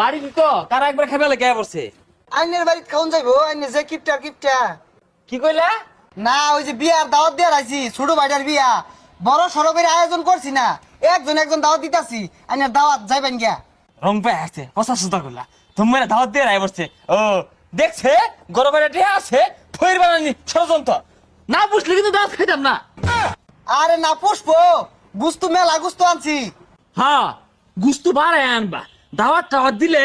বাড়ি তো তারা একবার খাবে লেগে পড়ছে? আইনের বাড়িত খাওন যাইবো আইনে যে কিপটা কিপটা। কি কইলা? না ওই যে বিয়ার দাওয়াত দিয়ে রাখছি ছোট ভাইটার বিয়া। বড় সড়ো করে আয়োজন করছি না একজন একজন দাওয়াত দিতাছি আইনের দাওয়াত যাইবেন গিয়া। রং পায় আছে পচাশ সুতা করলা তুমি দাওয়াত দিয়ে রায় পড়ছে ও দেখছে গরমের এটি আছে ফইর বানানি ষড়যন্ত্র। না বুঝলে কিন্তু দাওয়াত খাইতাম না। আরে না পুষ্প গুস্তু মেলা গুস্তু আনছি। হ্যাঁ গুস্তু বাড়ায় আনবা। দাওয়াত টাওয়াত দিলে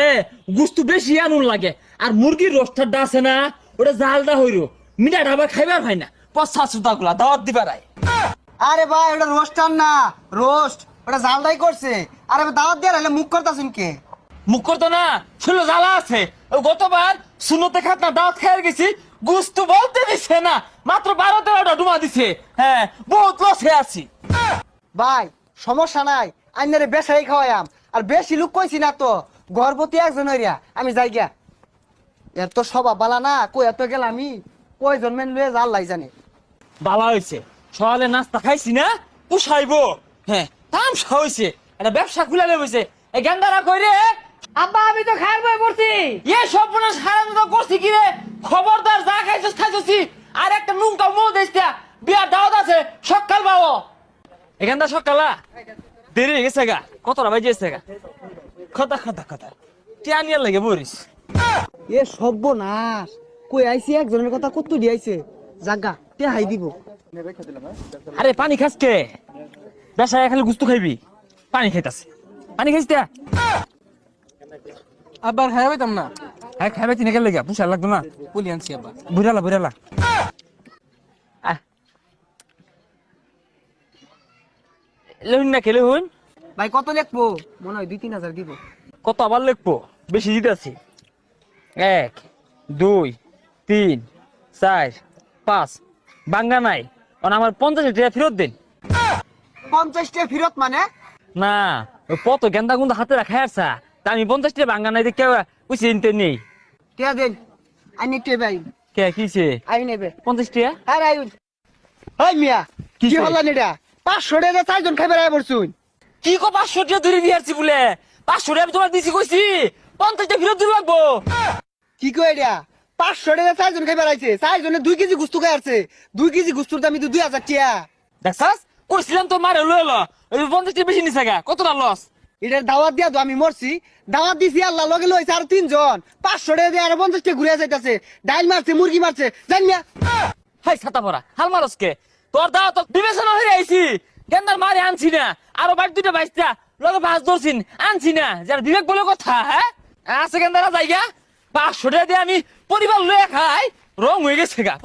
গুস্তু বেশি আনুন লাগে। আর মুরগির রোস্টারটা আছে না ওটা জালটা হইল মিঠা ঢাবা খাইবার হয় না। পচাশ সুতা গুলা দাওয়াত দিবার আয় আরে ভাই ওটা রোস্টার না রোস্ট। ওটা জালদাই করছে। আরে দাওয়াত দিয়ে রাখলে মুখ করতাছেন কে? মুখ করতো না ছিল জ্বালা আছে। গতবার শুনোতে খাত না দাওয়াত খাইয়ার গেছি গুস্তু বলতে দিছে না মাত্র বারো তেরোটা ডুমা দিছে। হ্যাঁ বহুত লসে আছি। ভাই সমস্যা নাই আইনারে বেসাই খাওয়াইয়াম আর বেশি লোক কইছি না তো গর্ভবতী একজন হইয়া আমি যাই গিয়া। এর তো সবা বালা না কই এত গেল আমি? কয়জন মেন লয়ে যাল লাই জানে। বালা হয়েছে সকালে নাস্তা খাইছি না পুষাইবো। হ্যাঁ তামসা হয়েছে একটা ব্যবসা খুলে লেগেছে এই গেন্দারা কই রে আব্বা আমি তো খায়ার বই পড়ছি। এ সব মনে সারা তো করছি কি রে? খবরদার যা খাইছিস খাইছিস। আর একটা নুনকা মো দেশটা বিয়ার দাওয়াত আছে সকাল বাবু এখানটা সকালা? দেরি হয়ে গেছে গা। কতটা বাজে গেছে গা? কথা কথা কথা টিয়ানিয়ার লাগে বরিস। এ সর্বনাশ। কই আইছি? একজনের কথা কত দি আইছে? জাগা তে হাই দিব। আরে পানি খাস কে? বেসায় খালি গুস্তু খাইবি। পানি খাইতাছে। পানি খাইস তে আব্বার খায়া পাইতাম না। হ্যাঁ খাইবে তিনে গেলে গা পুষার লাগতো না। বলি আনছি আব্বা। বুড়ালা বুড়ালা। লহুন না খেলে হুন ভাই কত লিখব? মনে হয় দুই তিন হাজার দিব। কত আবার লিখব? বেশি দিতেছি। এক দুই তিন চার পাঁচ। বাঙ্গা নাই। কারণ আমার পঞ্চাশ টাকা ফেরত দিন। পঞ্চাশটা ফিরত মানে? না ওই কত গেন্দা গুন্দা হাতে রাখা আসা তা আমি পঞ্চাশ টাকা বাঙ্গা নাই দেখে বুঝছি নিতে নেই। টিয়া দেন? আইনি কে ভাই কে কিছে আই নেবে। পঞ্চাশ টাকা? হ্যাঁ আইন। হাই মিয়া কি কিসে? হল্লা নিটা পাঁচশো টাকা চারজন খাইবে রায় পড়ছুন। কি কো পাঁচশো টাকা ধরে দিয়ে আসছি বলে? পাঁচশো টাকা আমি তোমার দিছি কইছি। পঞ্চাশ টাকা ফেরত লাগবো। কি কই এটা? পাঁচশো টাকা চারজন খাইবে রাইছে চারজনে দুই কেজি গুস্তু খাই আসছে। দুই কেজি গুস্তুর দাম কিন্তু দুই হাজার টিয়া। দেখছাস? কইছিলাম তো মারে লয়ে লো। ওই বেশি নিছে গা কতটা লস? এটার দাওয়াত দিয়া তো আমি মরছি। দাওয়াত দিছি আল্লাহ লগে লইছে আর তিনজন। পাঁচশো টাকা দিয়ে আর পঞ্চাশ টাকা ঘুরে যাইতাছে। ডাইল মারছে মুরগি মারছে। জান মিয়া হাই ছাতা পরা হাল মারসকে তোর দাও তো বিবেচনা হয়ে আইছি। গেন্দার মারে আনছি না, আরও বাইক দুইটা বাইশটা, লগে পাঁচ ধরছিন, আনছি না, যার বিবেক বলে কথা হ্যাঁ? আছে গেন্দারা জায়গা পাঁচশো টাকা দিয়ে আমি পরিবার লয়ে খাই, রং হয়ে গেছে গা।